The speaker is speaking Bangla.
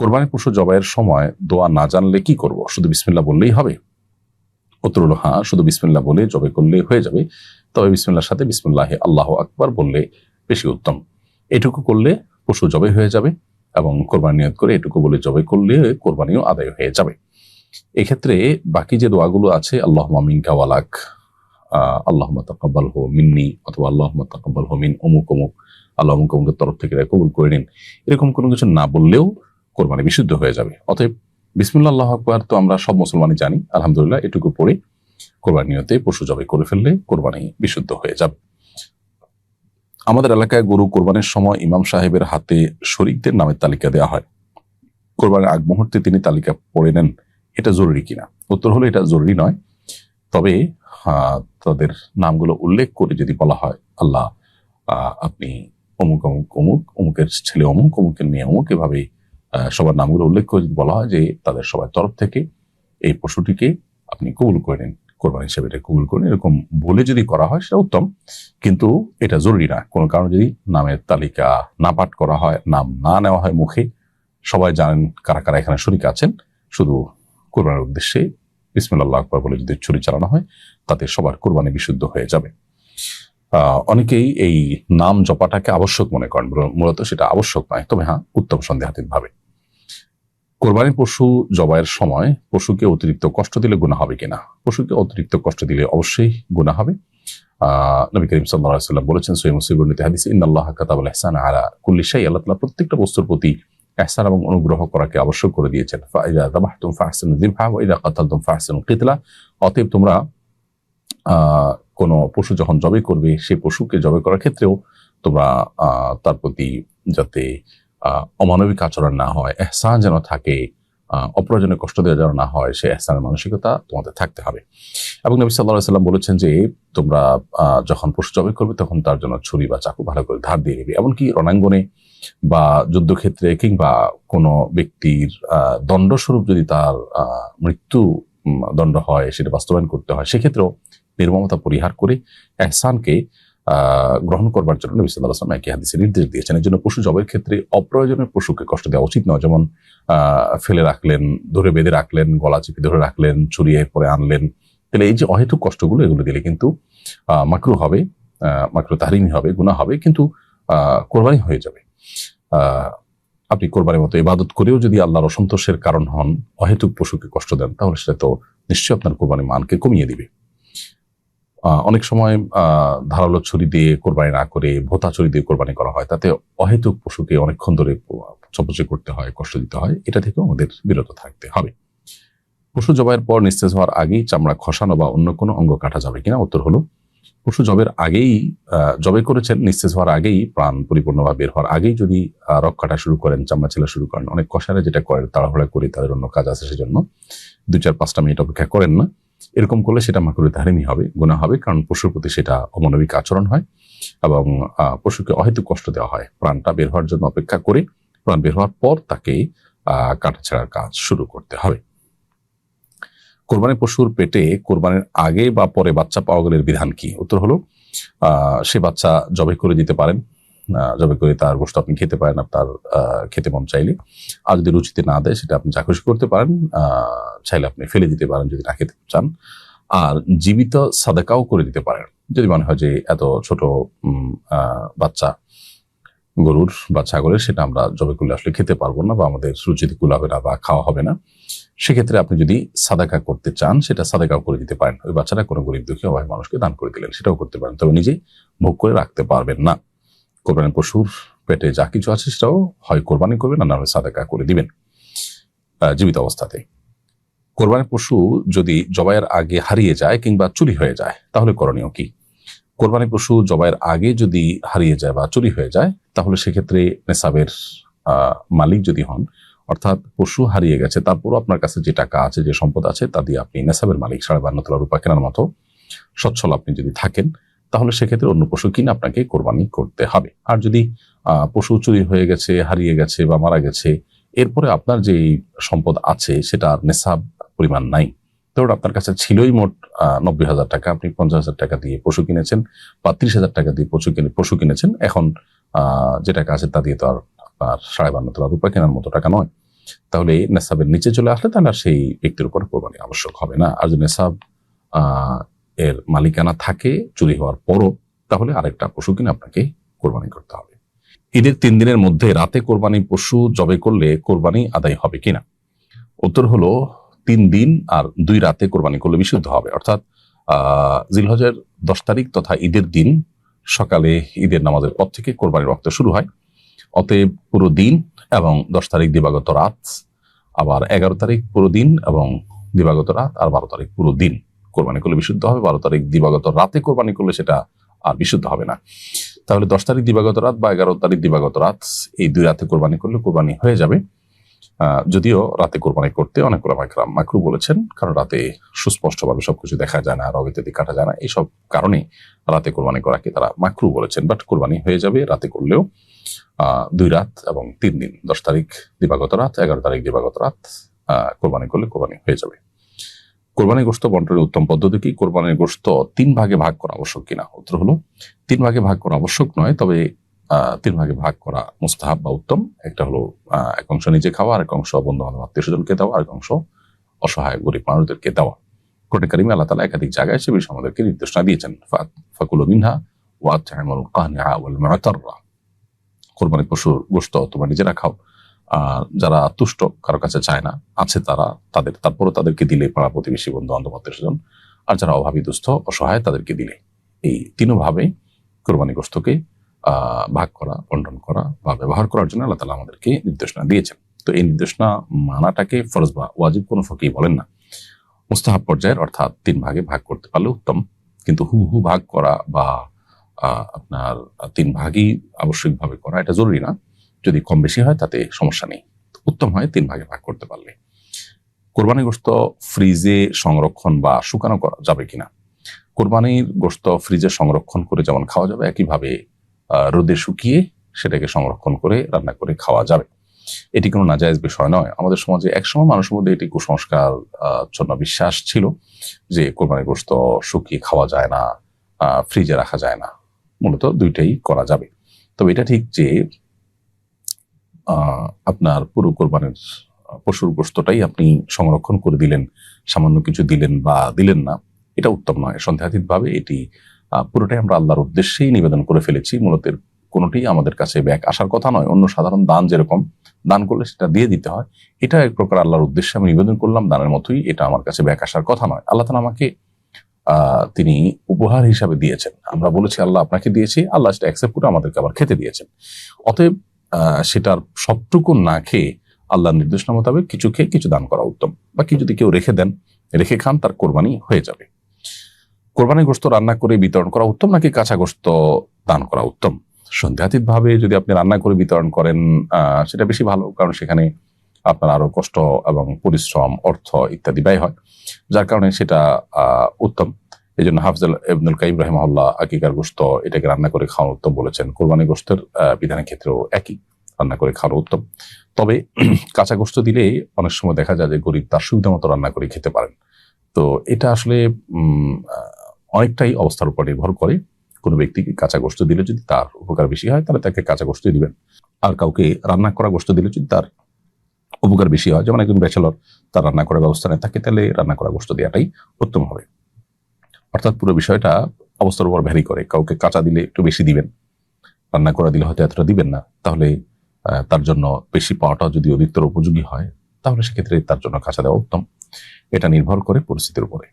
কোরবানি পশু জবাইয়ের সময় দোয়া না জানলে কি করব? শুধু বিসমিল্লা বললেই হবে? উত্তর হলো হ্যাঁ শুধু বিসমিল্লা বলে জবাই করলে হয়ে যাবে। তবে বিসমিল্লার সাথে বিসমিল্লাহ আল্লাহ আকবার বললে বেশি উত্তম। এটুকু করলে পশু জবাই হয়ে যাবে এবং কোরবানি নিয়ত করে এটুকু বলে জবাই করলে কোরবানিও আদায় হয়ে যাবে। এক্ষেত্রে বাকি যে দোয়াগুলো আছে আল্লাহ মামিন কাওয়ালাক আল্লাহ তাকাব্বাল হো মিন্নি অথবা আল্লাহ তাকাব্বাল হো মিন, অমুক অমুক, আল্লাহ অমুক অমুকের তরফ থেকে কবুল করে নিন। এরকম কোনো কিছু না বললেও কোরবানি বিশুদ্ধ হয়ে যাবে। অতএব বিসমুল্লাহ আকবর তো আমরা সব মুসলমানই জানি। আলহামদুলিল্লাহ এটুকু পড়ে কোরবানি নিয়তে পশু জবাই করে ফেললে কোরবানি বিশুদ্ধ হয়ে যাবে। আমাদের এলাকায় গরু কোরবানির সময় ইমাম সাহেবের হাতে শরিকদের নামের তালিকা দেওয়া হয়। কোরবানির আগ মুহূর্তে তিনি তালিকা পড়ে নেন এটা জরুরি কিনা? উত্তর হলো এটা জরুরি নয়। তবে আহ, তাদের নামগুলো উল্লেখ করে যদি বলা হয় আল্লাহ আপনি অমুক অমুক অমুক অমুকের ছেলে অমুক অমুকের মেয়ে অমুক এভাবে সবার নামগুলো উল্লেখ করে যদি বলা হয় যে তাদের সবার তরফ থেকে এই পশুটিকে আপনি কবুল করে নিন, কোরবানি হিসেবে এটা কবুল করেন এরকম বলে যদি করা হয় সেটা উত্তম, কিন্তু এটা জরুরি না। কোনো কারণে যদি নামের তালিকা না পাঠ করা হয়, নাম না নেওয়া হয় মুখে, সবাই জানেন কারা কারা এখানে শরিক আছেন। শুধু কোরবানির উদ্দেশ্যে বিসমিল্লাহ আকবর বলে যদি ছুরি চালানো হয়, তাতে সবার কোরবানি বিশুদ্ধ হয়ে যাবে। অনেকেই এই নাম জপাটাকে আবশ্যক মনে করেন, মূলত সেটা আবশ্যক নয়। তবে হ্যাঁ উত্তম সন্দেহাতীত ভাবে কোরবানি পশু জবাইয়ের সময় পশুকে অতিরিক্ত কষ্ট দিলে গুণা হবে কিনা? পশুকে অতিরিক্ত কষ্ট দিলে অবশ্যই গুণা হবে। নবী করিম সাল্লাহ সাল্লাম বলেছেন সৈয় মুসিবর্ণিতে হাদিস ইন্দাল্লাহ কাতাবুল ইহসান আলা কুল্লি শাই আল্লাহ তাআলা প্রত্যেকটা বস্তুর প্রতি ইহসান এবং অনুগ্রহ করাকে আবশ্যক করে দিয়েছেন। ফাইদা দাবাহতুম ফাহসিনু যিবহা ওয়া ইদা কাতালতুম ফাহসিনু কিতলা অতএব তোমরা কোনো পশু যখন জবে করবে সেই পশুকে জবে করার ক্ষেত্রেও তোমরা তার প্রতি যাতে অমানবিক আচরণ না হয়, এহসান যেন থাকে অপ্রয়োজনে কষ্ট দেওয়া যেন না হয় সে এহসানের মানসিকতা তোমাদের থাকতে হবে। এবং নবী সাল্লাহ সাল্লাম বলেছেন যে, তোমরা যখন পশু জবাই করবে, তখন তার জন্য ছুরি বা চাকু ভালো করে ধার দিয়ে নেবে। এমনকি রণাঙ্গনে বা যুদ্ধক্ষেত্রে কিংবা কোনো ব্যক্তির দণ্ডস্বরূপ যদি তার মৃত্যু দণ্ড হয়, সেটা বাস্তবায়ন করতে হয়, সেক্ষেত্রেও নির্মমতা পরিহার করে এহসানকে গ্রহণ করবার জন্য নবী সাল্লাহ আসলাম একই হাদিসে নির্দেশ দিয়েছেন এর জন্য পশু জবের ক্ষেত্রে অপ্রয়োজনীয় পশুকে কষ্ট দেওয়া উচিত নয়। যেমন ফেলে রাখলেন, ধরে বেঁধে রাখলেন, গলা চিপে ধরে রাখলেন চুরিয়ে পরে আনলেন। তাহলে এই যে অহেতুক কষ্টগুলো এগুলো দিলে কিন্তু মাকরু হবে মাকরু তাহরিমি হবে গুণা হবে, কিন্তু কোরবানি হয়ে যাবে। আপনি কোরবানির মতো ইবাদত করেও যদি আল্লাহর অসন্তোষের কারণ হন, অহেতুক পশুকে কষ্ট দেন, তাহলে সেটা তো নিশ্চয়ই আপনার কোরবানির মানকে কমিয়ে দিবে। অনেক সময় ধারালো ছুরি দিয়ে কোরবানি না করে ভোতা ছুরি দিয়ে কোরবানি করা হয়। তাতে অহেতুক পশুকে অনেকক্ষণ ধরে চপচে করতে হয়, কষ্ট দিতে হয়। এটা থেকেও আমাদের বিরত থাকতে হবে। পশু জবাইয়ের পর নিস্তেজ হওয়ার আগেই চামড়া খসানো বা অন্য কোনো অঙ্গ কাটা যাবে কিনা? উত্তর হলো, পশু জবের আগেই জবে করেছেন, নিস্তেজ হওয়ার আগেই, প্রাণ পরিপূর্ণভাবে বের হওয়ার আগেই যদি রক কাটা শুরু করেন, চামড়া ছেলা শুরু করেন। অনেক কষারে যেটা করেন, তাড়াহুড়া করে তাদের অন্য কাজ আছে সেজন্য। দু চার, পাঁচটা মিনিট অপেক্ষা করেন না। এরকম করলে সেটা মাকুরে তাহারিমি হবে গুণা হবে কারণ পশুর প্রতি সেটা অমানবিক আচরণ হয় এবং পশুকে অহেতুক কষ্ট দেওয়া হয়। প্রাণটা বের হওয়ার জন্য অপেক্ষা করে প্রাণ বের হওয়ার পর তাকে আহ, কাটা ছেঁড়ার কাজ শুরু করতে হবে। কোরবানি পশুর পেটে কোরবানির আগে বা পরে বাচ্চা পাওয়া গেলে বিধান কি? উত্তর হলো সে বাচ্চা জবে করে দিতে পারেন। জবে করে তার গোষ্ঠ আপনি খেতে পারেন আপনার খেতে মন চাইলে। আর যদি রুচিতে না দেয়, সেটা আপনি চাকুশি করতে পারেন চাইলে আপনি ফেলে দিতে পারেন যদি না খেতে চান। আর জীবিত সাদাকাও করে দিতে পারেন। যদি মনে হয় যে এত ছোট বাচ্চা, গরুর বা ছাগলের, সেটা আমরা জবে করলে আসলে খেতে পারব না বা আমাদের রুচিতে কুলাবে না বা খাওয়া হবে না, সেক্ষেত্রে আপনি যদি সাদাকা করতে চান, সেটা সাদাকাও করে দিতে পারেন। ওই বাচ্চাটা কোনো গরিব দুঃখী অভাবী মানুষকে দান করে দিলেন, সেটাও করতে পারেন। তবে নিজে ভোগ করে রাখতে পারবেন না। কোরবানি পশুর পেটে যা কিছু আছে সেটাও হয় কোরবানি করবেন আর না হলে করে দিবেন জীবিত অবস্থাতে। কোরবানি পশু যদি জবাইয়ের আগে হারিয়ে যায় কিংবা চুরি হয়ে যায়, তাহলে করণীয় কি? কোরবানি পশু জবাইয়ের আগে যদি হারিয়ে যায় বা চুরি হয়ে যায়, তাহলে সেক্ষেত্রে নেশাবের মালিক যদি হন, অর্থাৎ পশু হারিয়ে গেছে, তারপরও আপনার কাছে যে টাকা আছে, যে সম্পদ আছে, তা দিয়ে আপনি নেশাবের মালিক সাড়ে বান্ন তোলা রূপা কেনার মতো সচ্ছল আপনি যদি থাকেন তাহলে সেক্ষেত্রে অন্য পশু কিনে আপনাকে কোরবানি করতে হবে। আর যদি পশু চুরি হয়ে গেছে, হারিয়ে গেছে বা মারা গেছে, এরপরে আপনার যে সম্পদ আছে সেটা আর নেশাব পরিমাণ নাই। ধরুন আপনার কাছে ছিলই মোট নব্বই হাজার টাকা, আপনি পঞ্চাশ হাজার টাকা দিয়ে পশু কিনেছেন বা ত্রিশ হাজার টাকা দিয়ে পশু কিনে, পশু কিনেছেন, এখন যে টাকা আছে তা দিয়ে তো আর আপনার সাড়ে বান্ন তোলা রূপা কেনার মতো টাকা নয়। তাহলে নেশাবের নিচে চলে আসলে তাহলে আর সেই ব্যক্তির উপর কোরবানি আবশ্যক হবে না। আর যদি নেশাব এর মালিকানা থাকে, চুরি হওয়ার পরও, তাহলে আরেকটা পশু কিনে আপনাকে কোরবানি করতে হবে। ঈদের তিন দিনের মধ্যে রাতে কোরবানি পশু জবে করলে কোরবানি আদায় হবে কিনা? উত্তর হলো, তিন দিন আর দুই রাতে কোরবানি করলে বিশুদ্ধ হবে। অর্থাৎ জিলহজের দশ তারিখ তথা ঈদের দিন সকালে ঈদের নামাজের পর থেকে কোরবানির রক্ত শুরু হয়। অতএব পুরো দিন এবং দশ তারিখ দিবাগত রাত, আবার এগারো তারিখ পুরো দিন এবং দিবাগত রাত, আর বারো তারিখ পুরো দিন। কোরবানি করলে বিশুদ্ধ হবে, বারো তারিখ দিবাগত রাতে কোরবানি করলে সেটা আর বিশুদ্ধ হবে না। তাহলে দশ তারিখ দিবাগত রাত বা এগারো তারিখ দিবাগত রাত, এই দুই রাতে কোরবানি করলে কোরবানি হয়ে যাবে। যদিও রাতে কোরবানি করতে অনেক ওলামাইকরাম মাকরু বলেছেন, কারণ রাতে সুস্পষ্টভাবে সবকিছু দেখা যায় না রব ইত্যাদি কাটা যায় না, এইসব কারণে রাতে কোরবানি করাকে তারা মাকরু বলেছেন। বাট কোরবানি হয়ে যাবে, রাতে করলেও দুই রাত এবং তিন দিন, দশ তারিখ দিবাগত রাত, এগারো তারিখ দিবাগত রাত কোরবানি করলে কোরবানি হয়ে যাবে। কোরবানি গোস্ত বন্টনের উত্তম পদ্ধতি কি? কোরবানির গোস্ত তিন ভাগে ভাগ করা আবশ্যক কিনা? উত্তর হলো, তিন ভাগে ভাগ করা আবশ্যক নয়, তবে তিন ভাগে ভাগ করা মুস্তাহাব বা উত্তম। একটা হলো এক অংশ নিজে খাওয়া আর এক অংশ বন্ধু বান্ধব আত্মীয় স্বজনকে দেওয়া আর এক অংশ অসহায় গরিব মানুষদেরকে দেওয়া। কোরআন কারিমে আল্লাহ তালা একাধিক জায়গায় সে বিষয়ে আমাদেরকে নির্দেশনা দিয়েছেন। ফাকুল মিনহা ওয়াতআমুল কানিআ ওয়াল মুতাররা। কোরবানি পশুর গোশত তোমরা নিজেরা খাও। যারা তুষ্ট, কারও কাছে চায় না, আছে তারা তাদের তারপরে তাদেরকে দিলে পাড়া প্রতিবেশী বন্ধু, বান্ধব আত্মীয় আর যারা অভাবী, দুস্থ, অসহায়, তাদেরকে দিলে। এই তিনভাবে কোরবানি গোস্তকে ভাগ করা, বন্টন করা বা ব্যবহার করার জন্য আল্লাহ তালা আমাদেরকে নির্দেশনা দিয়েছেন। তো এই নির্দেশনা মানাটাকে ফরজ বা ওয়াজিব কোনো ফকি বলেন না। মুস্তাহাব পর্যায়ের অর্থাৎ তিন ভাগে ভাগ করতে পারলে উত্তম। কিন্তু হু হু ভাগ করা বা আপনার তিন ভাগই আবশ্যিকভাবে করা, এটা জরুরি না। যদি কম বেশি হয়, তাতে সমস্যা নেই। উত্তম হয় তিন ভাগে ভাগ করতে পারলে। কোরবানি গোস্ত ফ্রিজে সংরক্ষণ বা শুকানো করা যাবে কিনা? কোরবানির গোস্ত ফ্রিজে সংরক্ষণ করে যেমন খাওয়া যাবে, একইভাবে রোদে শুকিয়ে সেটাকে সংরক্ষণ করে রান্না করে খাওয়া যাবে। এটি কোনো নাজায়জ বিষয় নয়। আমাদের সমাজে একসময় মানুষের মধ্যে এটি কুসংস্কার জন্য বিশ্বাস ছিল যে কোরবানির গোস্ত শুকিয়ে খাওয়া যায় না ফ্রিজে রাখা যায় না। মূলত দুইটাই করা যাবে। তবে এটা ঠিক যে আপনার পুরো কোরবানির পশুর গোস্তটাই আপনি সংরক্ষণ করে দিলেন, সামান্য কিছু দিলেন বা দিলেন না, এটা উত্তম নয়। সন্দেহাতীতভাবে এটি পুরোটাই আমরা আল্লাহর উদ্দেশ্যেই নিবেদন করে ফেলেছি। মূলত কোনোটি আমাদের কাছে ব্যাক আসার কথা নয়। অন্য সাধারণ দান যেরকম, দান করলে সেটা দিয়ে দিতে হয়। এটা এক প্রকার আল্লাহর উদ্দেশ্যে আমি নিবেদন করলাম, দানের মতোই এটা আমার কাছে ব্যাক আসার কথা নয়। আল্লাহ তালা আমাকে তিনি উপহার হিসাবে দিয়েছেন। আমরা বলেছি, আল্লাহ আপনাকে দিয়েছি, আল্লাহ সেটা অ্যাকসেপ্ট করে আমাদেরকে আবার খেতে দিয়েছেন। অতএব সেটার সবটুকু না খেয়ে আল্লাহর নির্দেশনা মোতাবেক কিছু খেয়ে কিছু দান করা উত্তম। বা কি যদি কেউ রেখে দেন, রেখে খান, তার কোরবানি হয়ে যাবে। কোরবানি গোস্ত রান্না করে বিতরণ করা উত্তম নাকি কাঁচা গোস্ত দান করা উত্তম? সন্দেহাতীত ভাবে যদি আপনি রান্না করে বিতরণ করেন সেটা বেশি ভালো, কারণ সেখানে আপনার আরও কষ্ট এবং পরিশ্রম, অর্থ ইত্যাদি ব্যয় হয়, যার কারণে সেটা উত্তম। এই জন্য হাফজাল ইবনুল কাইম রহমাল্লাহ আকিকার গোস্ত এটাকে রান্না করে খাওয়া উত্তম বলেছেন। কোরবানি গোস্তের বিধানের ক্ষেত্রেও একই রান্না করে খাওয়া উত্তম। তবে কাঁচা গোস্ত দিলে অনেক সময় দেখা যায় যে গরিব তার সুবিধা মতো রান্না করে খেতে পারেন। তো এটা আসলে অনেকটাই অবস্থার উপর নির্ভর করে। কোনো ব্যক্তিকে কাঁচা গোস্ত দিলে যদি তার উপকার বেশি হয়, তাহলে তাকে কাঁচা গোস্ত দিবেন। আর কাউকে রান্না করা গোস্ত দিলে যদি তার উপকার বেশি হয়, যেমন একজন ব্যাচেলর, তার রান্না করার ব্যবস্থা নেই তাকে তাহলে রান্না করা গোস্ত দেওয়াটাই উত্তম হবে। অর্থাৎ পুরো বিষয়টা অবস্থার উপর ভ্যারি করে। কাউকে কাঁচা দিলে একটু বেশি দিবেন, রান্না করা দিলে হয়তো এতটা দিবেন না। তাহলে তার জন্য বেশি পাওয়াটা যদি অধিকতর উপযোগী হয়, তাহলে সেক্ষেত্রে তার জন্য কাঁচা দেওয়া উত্তম। এটা নির্ভর করে পরিস্থিতির উপরে।